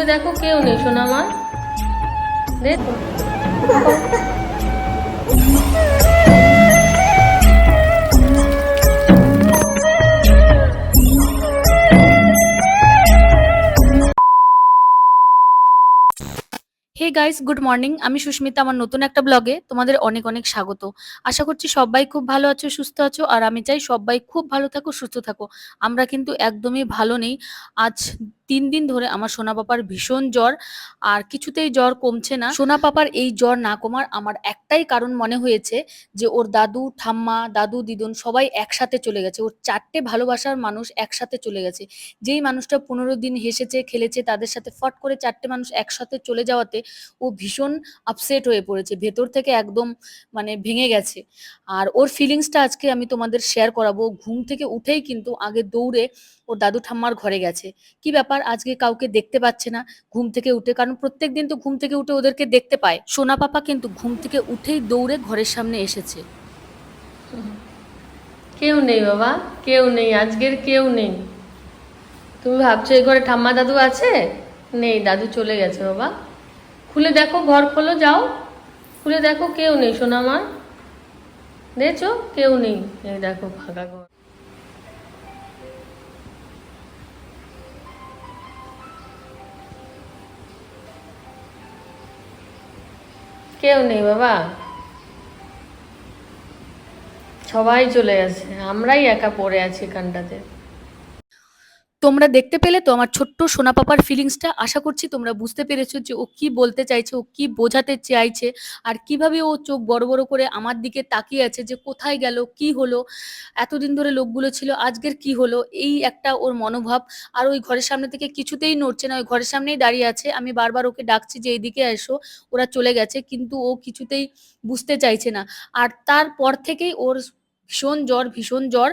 খুলে দেখো কেউ নেই সোনামা। দেখো গাইস গুড মর্নিং আমি সুস্মিতা, আমার নতুন একটা ব্লগে তোমাদের অনেক অনেক স্বাগত। আশা করছি সবাই খুব ভালো আছো, সুস্থ আছো, আর আমি চাই সবাই খুব ভালো থাকো, সুস্থ থাকো। আমরা কিন্তু একদমই ভালো নেই। আজ তিন দিন ধরে আমার সোনা পাপার ভীষণ জ্বর, আর কিছুতেই জ্বর কমছে না। সোনা পাপার এই জ্বর না কমার আমার একটাই কারণ মনে হয়েছে যে, ওর দাদু, ঠাম্মা, দাদু, দিদুন সবাই একসাথে চলে গেছে। ওর চারটে ভালোবাসার মানুষ একসাথে চলে গেছে। যেই মানুষটা পনেরো দিন হেসেছে, খেলেছে, তাদের সাথে ফট করে চারটে মানুষ একসাথে চলে যাওয়াতে ও ভীষণ আপসেট হয়ে পড়েছে, ভেতর থেকে একদম মানে ভেঙে গেছে। আর ওর ফিলিংসটা আজকে আমি তোমাদের শেয়ার করাবো, ঘুম থেকে উঠেই কিন্তু আগে দৌড়ে ওর দাদু ঠাম্মার ঘরে গেছে। কি ব্যাপার? আজকে কাউকে দেখতে পাচ্ছে না ঘুম থেকে উঠে, কারণ প্রত্যেক দিন তো ঘুম থেকে উঠে ওদেরকে দেখতে পায়। সোনা পাপা কিন্তু ঘুম থেকে উঠেই দৌড়ে ঘরের সামনে এসেছে। কেউ নেই বাবা, কেউ নেই, আজকের কেউ নেই। তুমি ভাবছ এই ঘরে ঠাম্মা দাদু আছে? নেই, দাদু চলে গেছে বাবা। খুলে দেখো, ঘর খোলো, যাও। খুলে দেখো, কেউ নেই, সোনা আমার দেখছ? কেউ নেই। এই দেখো, ফাঁকা ঘর। কেউ নেই, বাবা। সবাই চলে গেছে। আমরাই একা পড়ে আছি এখানটাতে। তোমরা দেখতে পেলে তো আমার ছোট্ট সোনা পাপার ফিলিংসটা আশা করছি তোমরা বুঝতে পেরেছ যে ও কি বলতে চাইছে, ও কি বোঝাতে চাইছে, আর কীভাবে ও চোখ বড় বড় করে আমার দিকে তাকিয়ে আছে যে কোথায় গেল, কি হলো, এতদিন ধরে লোকগুলো ছিল, আজকের কি হলো, এই একটা ওর মনোভাব। আর ওই ঘরের সামনে থেকে কিছুতেই নড়ছে না, ওই ঘরের সামনেই দাঁড়িয়ে আছে। আমি বারবার ওকে ডাকছি যে এইদিকে এসো, ওরা চলে গেছে। কিন্তু ও কিছুতেই বুঝতে চাইছে না। আর তারপর থেকেই ওর ভীষণ জ্বর ভীষণ জ্বর।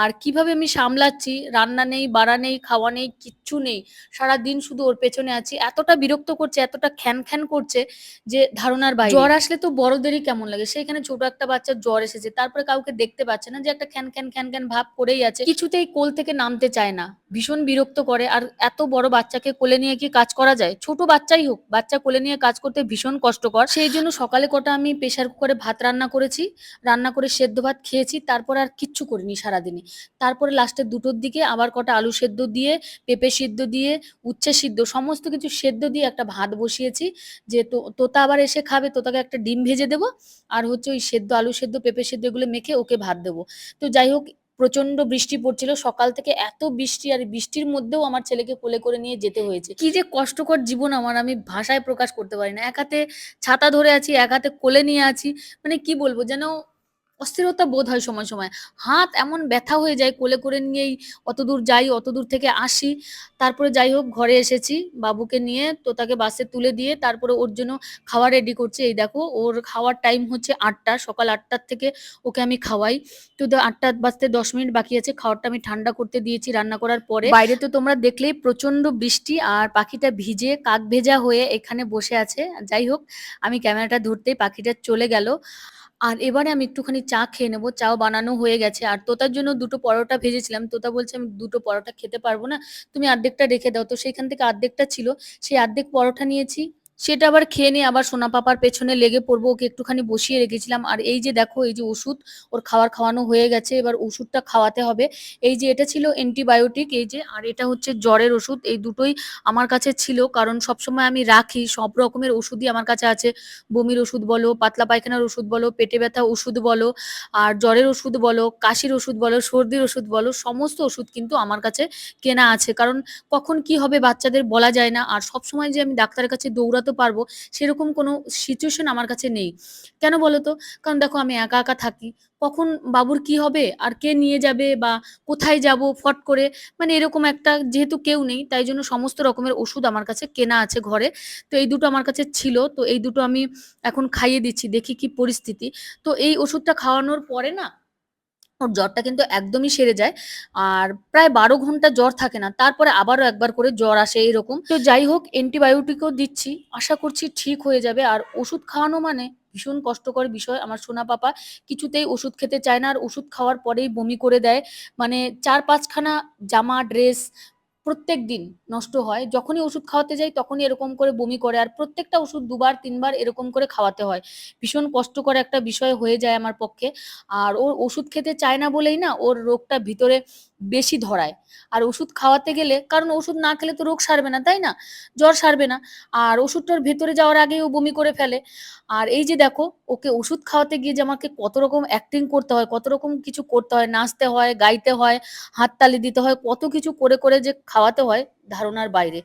আর কীভাবে আমি সামলাচ্ছি? রান্না নেই, বাড়া নেই, খাওয়া নেই, কিচ্ছু নেই। সারা দিন শুধু ওর পেছনে আছি। এতটা বিরক্ত করছে, এতটা খ্যান খ্যান করছে যে ধারণার বাইরে। জ্বর আসলে তো বড়দেরই কেমন লাগে। সেখানে ছোট একটা বাচ্চার জ্বর এসেছে। তারপরে কাউকে দেখতে পাচ্ছে না যে একটা খ্যান খ্যান খ্যান খ্যান ভাব করেই আছে। কিছুতেই কোল থেকে নামতে চায় না। ভীষণ বিরক্ত করে। আর এত বড় বাচ্চাকে কোলে নিয়ে কি কাজ করা যায়? ছোট বাচ্চাই হোক, বাচ্চা কোলে নিয়ে কাজ করতে ভীষণ কষ্টকর। সেই জন্য সকালে কটা আমি প্রেশার কুকারে ভাত রান্না করেছি। রান্না করে সেদ্ধ ভাত খেয়েছি। তারপর আর কিচ্ছু করিনি সারাদিনে। তারপরে লাস্টে দুটোর দিকে আবার কটা আলু সেদ্ধ দিয়ে, পেঁপে সিদ্ধ দিয়ে, উচ্ছে সিদ্ধ, সমস্ত কিছু সেদ্ধ দিয়ে একটা ভাত বসিয়েছি যে তোতা আবার এসে খাবে, তোতাকে একটা ডিম ভেজে দেবো আর হচ্ছে ওই সেদ্ধ, আলু সেদ্ধ, পেঁপে সেদ্ধ এগুলো মেখে ওকে ভাত দেবো। তো যাই হোক প্রচণ্ড বৃষ্টি পড়ছিল, সকাল থেকে এত বৃষ্টি আর বৃষ্টির মধ্যেও আমার ছেলেকে কোলে করে নিয়ে যেতে হয়েছে। কি যে কষ্টকর জীবন আমার, আমি ভাষায় প্রকাশ করতে পারি না। এক হাতে ছাতা ধরে আছি, এক হাতে কোলে নিয়ে আছি। মানে কি বলব, যেন অস্থিরতা বোধ হয় সময় সময়। হাত এমন ব্যথা হয়ে যায়, কোলে করে নিয়েই অত দূর যাই, অত দূর থেকে আসি। তারপরে যাই হোক, ঘরে এসেছি। বাবুকে নিয়ে তো তাকে বাসে তুলে দিয়ে তারপরে ওর জন্য খাওয়া রেডি করছি। এই দেখো, ওর খাওয়ার টাইম হচ্ছে আটটা, সকাল আটটার থেকে ওকে আমি খাওয়াই। তো আটটা বাজতে দশ মিনিট বাকি আছে। খাওয়ারটা আমি ঠান্ডা করতে দিয়েছি রান্না করার পরে। বাইরে তো তোমরা দেখলেই প্রচণ্ড বৃষ্টি আর পাখিটা ভিজে কাক ভেজা হয়ে এখানে বসে আছে। যাই হোক, আমি ক্যামেরাটা ধরতেই পাখিটা চলে গেল। আর এবারে আমি একটুখানি চা খেয়ে নেব, চাও বানানো হয়ে গেছে। আর তোতার জন্য দুটো পরোটা ভেজেছিলাম। তোতা বলছে, আমি দুটো পরোটা খেতে পারব না। তুমি অর্ধেকটা রেখে দাও। তো সেইখান থেকে অর্ধেকটা ছিল। সেই অর্ধেক পরোটা নিয়েছি। সেটা আবার খেয়ে নিয়ে আবার সোনা পাপার পেছনে লেগে পড়ব, ওকে একটুখানি বসিয়ে রেখেছিলাম। আর এই যে দেখো, এই যে ওষুধ, ওর খাওয়ার খাওয়ানো হয়ে গেছে, এবার ওষুধটা খাওয়াতে হবে। এই যে এটা ছিল অ্যান্টিবায়োটিক এই যে, আর এটা হচ্ছে জ্বরের ওষুধ। এই দুটোই আমার কাছে ছিল, কারণ সবসময় আমি রাখি, সব রকমের ওষুধই আমার কাছে আছে। বমির ওষুধ বলো, পাতলা পায়খানার ওষুধ বলো, পেটে ব্যথা ওষুধ বলো, আর জ্বরের ওষুধ বলো, কাশির ওষুধ বলো, সর্দির ওষুধ বলো, সমস্ত ওষুধ কিন্তু আমার কাছে কেনা আছে। কারণ কখন কি হবে বাচ্চাদের বলা যায় না। আর সব সময় যে আমি ডাক্তারের কাছে দৌড়াতে পারব, সেরকম কোনো সিচুয়েশন আমার কাছে নেই। কেন বলো তো কারণ দেখো আমি একা একা থাকি, কখন বাবুর কি হবে? আর কে নিয়ে যাবে বা কোথায় যাব ফট করে? মানে এরকম একটা যেহেতু কেউ নেই, তাই জন্য সমস্ত রকমের ওষুধ আমার কাছে কেনা আছে ঘরে। তো এই দুটো আমার কাছে ছিল, তো এই দুটো আমি এখন খাইয়ে দিচ্ছি, দেখি কি পরিস্থিতি। তো এই ওষুধটা খাওয়ানোর পরে না ওর জ্বরটা কিন্তু একদমই সেরে যায়। আর প্রায় বারো ঘণ্টা জ্বর থাকে না, তারপরে আবারও একবার করে জ্বর আসে এইরকম। তো যাই হোক অ্যান্টিবায়োটিকও দিচ্ছি, আশা করছি ঠিক হয়ে যাবে। আর ওষুধ খাওয়ানো মানে ভীষণ কষ্টকর বিষয়। আমার সোনা পাপা কিছুতেই ওষুধ খেতে চায় না, আর ওষুধ খাওয়ার পরেই বমি করে দেয়। মানে চার পাঁচখানা জামা, ড্রেস প্রত্যেক দিন নষ্ট হয়। যখনই ওষুধ খাওয়াতে যাই তখনই এরকম করে বমি করে আর প্রত্যেকটা ওষুধ দুবার, তিনবার এরকম করে খাওয়াতে হয়। ভীষণ কষ্টকর একটা বিষয় হয়ে যায় আমার পক্ষে। আর ওর ওষুধ খেতে চায় না বলেই না ওর রোগটা ভিতরে বেশি ধরায়। আর ওষুধ খাওয়াতে গেলে, কারণ ওষুধ না খেলে তো রোগ সারবে না, তাই না? জ্বর সারবে না। আর ওষুধটার ভেতরে যাওয়ার আগেই ও বমি করে ফেলে। আর এই যে দেখো, ওকে ওষুধ খাওয়াতে গিয়ে যে আমাকে কত রকম অ্যাক্টিং করতে হয়, কত রকম কিছু করতে হয়, নাচতে হয়, গাইতে হয় হাততালি দিতে হয়, কত কিছু করে করে যে খাওয়াতে হয় ধারণার বাইরে।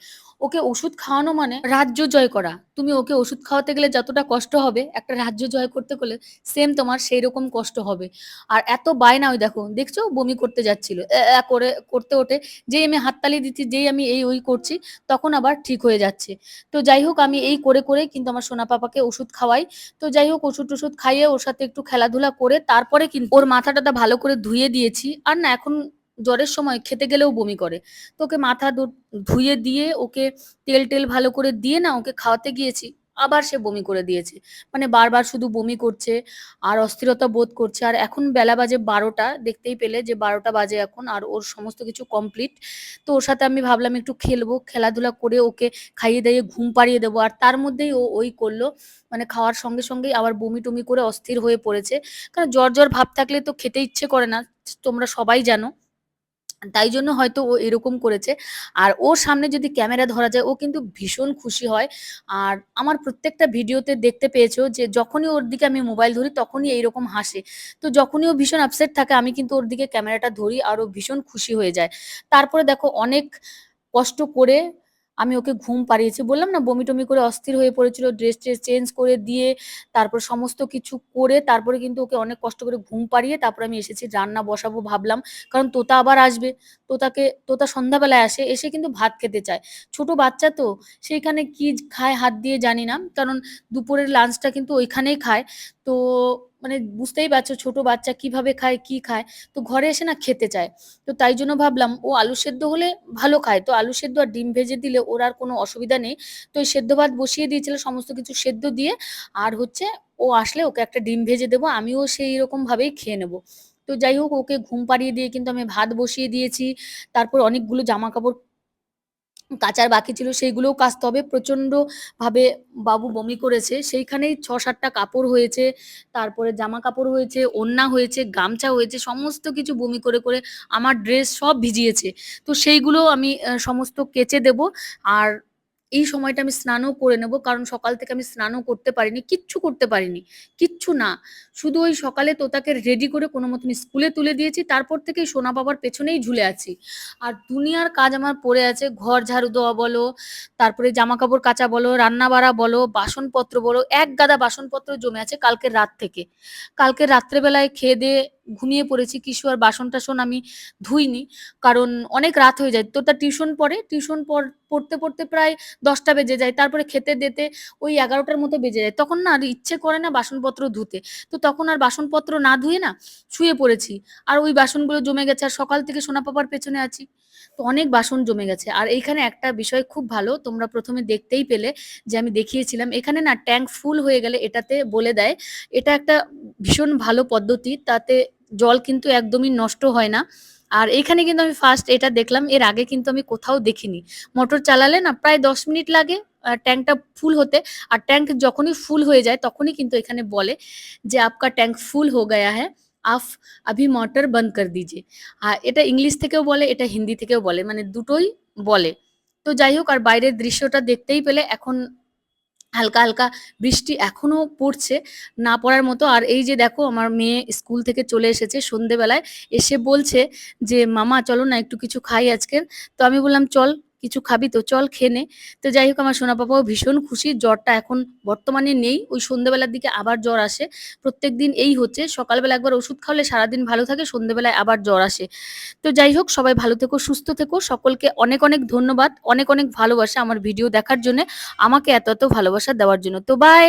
ওকে ওষুধ খাওয়ানো মানে রাজ্য জয় করা। তুমি ওকে ওষুধ খাওয়াতে গেলে যতটা কষ্ট হবে, একটা রাজ্য জয় করতে গেলে সেম তোমার সেই রকম কষ্ট হবে। আর এত বায়না ওই দেখো, দেখছ? বমি করতে যাচ্ছিল। করে, করতে ওঠে। যেই আমি হাততালি দিচ্ছি, যেই আমি এই ওই করছি, তখন আবার ঠিক হয়ে যাচ্ছে। তো যাই হোক, আমি এই করে করে কিন্তু আমার সোনা পাপাকে ওষুধ খাওয়াই। তো যাই হোক, ওষুধ টষুধ খাইয়ে ওর সাথে একটু খেলাধুলা করে তারপরে কিন্তু ওর মাথাটা ভালো করে ধুয়ে দিয়েছি। আর না, এখন জ্বরের সময় খেতে গেলেও বমি করে। তো ওকে মাথা ধুয়ে দিয়ে ওকে তেল টেল ভালো করে দিয়ে না ওকে খাওয়াতে গিয়েছি, আবার সে বমি করে দিয়েছে। মানে বারবার শুধু বমি করছে আর অস্থিরতা বোধ করছে। আর এখন বেলা বাজে বারোটা, দেখতেই পেলে যে বারোটা বাজে এখন আর ওর সমস্ত কিছু কমপ্লিট তো ওর সাথে আমি ভাবলাম একটু খেলব, খেলাধুলা করে ওকে খাইয়ে দাইয়ে ঘুম পাড়িয়ে দেবো। আর তার মধ্যেই ও ওই করল মানে খাওয়ার সঙ্গে সঙ্গেই আবার বমি টমি করে অস্থির হয়ে পড়েছে। কারণ জ্বর জ্বর ভাব থাকলে তো খেতে ইচ্ছে করে না, তোমরা সবাই জানো। তাই জন্য হয়তো ও এরকম করেছে। আর ওর সামনে যদি ক্যামেরা ধরা যায়, ও কিন্তু ভীষণ খুশি হয়। আর আমার প্রত্যেকটা ভিডিওতে দেখতে পেয়েছ যে যখনই ওর দিকে আমি মোবাইল ধরি, তখনই এইরকম হাসে। তো যখনই ও ভীষণ আপসেট থাকে, আমি কিন্তু ওর দিকে ক্যামেরাটা ধরি আর ও ভীষণ খুশি হয়ে যায়। তারপরে দেখো অনেক কষ্ট করে আমি ওকে ঘুম পাড়িয়েছি। বললাম না বমি টমি করে অস্থির হয়ে পড়েছিল ড্রেস ট্রেস চেঞ্জ করে দিয়ে, তারপর সমস্ত কিছু করে, তারপরে কিন্তু ওকে অনেক কষ্ট করে ঘুম পাড়িয়ে তারপরে আমি এসেছি, রান্না বসাবো ভাবলাম। কারণ তোতা আবার আসবে, তোতাকে, তোতা সন্ধ্যাবেলায় আসে, এসে কিন্তু ভাত খেতে চায়। ছোট বাচ্চা তো, সেইখানে কি খায় হাত দিয়ে জানি না, কারণ দুপুরের লাঞ্চটা কিন্তু ওইখানেই খায়। তো মানে বুঝতেই পারছ ছোট বাচ্চা কীভাবে খায়, কি খায়, তো ঘরে এসে না খেতে চায়। তো তাই জন্য ভাবলাম ও আলু সেদ্ধ হলে ভালো খায়। তো আলু সেদ্ধ আর ডিম ভেজে দিলে ওর আর কোনো অসুবিধা নেই। তো ওই সেদ্ধ ভাত বসিয়ে দিয়েছিল সমস্ত কিছু সেদ্ধ দিয়ে। আর হচ্ছে ও আসলে ওকে একটা ডিম ভেজে দেবো, আমিও সেই রকম ভাবেই খেয়ে নেব। তো যাই হোক, ওকে ঘুম পাড়িয়ে দিয়ে কিন্তু আমি ভাত বসিয়ে দিয়েছি। তারপর অনেকগুলো জামা কাপড় কাচার বাকি ছিল সেইগুলোও কাচতে হবে। প্রচণ্ডভাবে বাবু বমি করেছে। সেইখানেই ছ সাতটা কাপড় হয়েছে, তারপরে জামা কাপড় হয়েছে ওড়না হয়েছে, গামছা হয়েছে, সমস্ত কিছু বমি করে করে আমার ড্রেস সব ভিজিয়েছে। তো সেইগুলো আমি সমস্ত কেচে দেব। আর এই সময়টা আমি স্নানও করে নেব, কারণ সকাল থেকে আমি স্নানও করতে পারিনি, কিচ্ছু করতে পারিনি, কিচ্ছু না। শুধু ওই সকালে তোতাকে রেডি করে কোনো মতন স্কুলে তুলে দিয়েছি, তারপর থেকে সোনা বাবার পেছনেই ঝুলে আছি। আর দুনিয়ার কাজ আমার পড়ে আছে, ঘর ঝাড়ু দেওয়া বলো, তারপরে জামা কাপড় কাচা বলো রান্না বাড়া বলো, বাসনপত্র বলো, এক গাদা বাসনপত্র জমে আছে কালকের রাত থেকে। কালকে রাত্রেবেলায় খেয়ে দিয়ে ঘুমিয়ে পড়েছি কিছু আর বাসন টাসন আমি ধুইনি, কারণ অনেক রাত হয়ে যায়। তো তার টিউশন পড়ে, টিউশন পড়তে পড়তে প্রায় দশটা বেজে যায়, তারপরে খেতে দিতে ওই এগারোটার মতো বেজে যায়। তখন না আর ইচ্ছে করে না বাসনপত্র ধুতে। তো তখন আর বাসনপত্র না ধুয়ে না শুয়ে পড়েছি। আর ওই বাসনগুলো জমে গেছে, আর সকাল থেকে সোনা পাপার পেছনে আছি। তো অনেক বাসন জমে গেছে। আর এইখানে একটা বিষয় খুব ভালো, তোমরা প্রথমে দেখতেই পেলে যে আমি দেখিয়েছিলাম, এখানে না ট্যাঙ্ক ফুল হয়ে গেলে এটাতে বলে দেয়, এটা একটা ভীষণ ভালো পদ্ধতি, তাতে জল কিন্তু একদমই নষ্ট হয় না। আর এখানে কিন্তু আমি ফার্স্ট এটা দেখলাম, এর আগে কিন্তু আমি কোথাও দেখিনি। মোটর চালালে না প্রায় দশ মিনিট লাগে ট্যাঙ্কটা ফুল হতে। আর ট্যাঙ্ক যখনই ফুল হয়ে যায়, তখনই কিন্তু এখানে বলে যে, আপকা ট্যাঙ্ক ফুল হো গয়া হ্যাঁ আপ আভি মোটর বন্ধ কর দিজিয়ে আর এটা ইংলিশ থেকেও বলে, এটা হিন্দি থেকেও বলে মানে দুটোই বলে। তো যাই হোক, আর বাইরের দৃশ্যটা দেখতেই পেলে, এখন হালকা হালকা বৃষ্টি এখনও পড়ছে, না পড়ার মতো। আর এই যে দেখো, আমার মেয়ে স্কুল থেকে চলে এসেছে সন্ধেবেলায়, এসে বলছে যে, মামা, চলো না একটু কিছু খাই আজকের তো আমি বললাম, চল। কিছু খাবি তো চল খেয়ে নে। তো যাই হোক আমার সোনা পাপাও ভীষণ খুশি, জ্বরটা এখন বর্তমানে নেই, ওই সন্ধ্যেবেলার দিকে আবার জ্বর আসে। প্রত্যেক দিন এই হচ্ছে, সকালবেলা একবার ওষুধ খাওয়ালে সারাদিন ভালো থাকে সন্ধ্যেবেলায় আবার জ্বর আসে। তো যাই হোক, সবাই ভালো থেকো, সুস্থ থেকো, সকলকে অনেক অনেক ধন্যবাদ, অনেক অনেক ভালোবাসা আমার ভিডিও দেখার জন্য, আমাকে এত এত ভালোবাসা দেওয়ার জন্য। তো বাই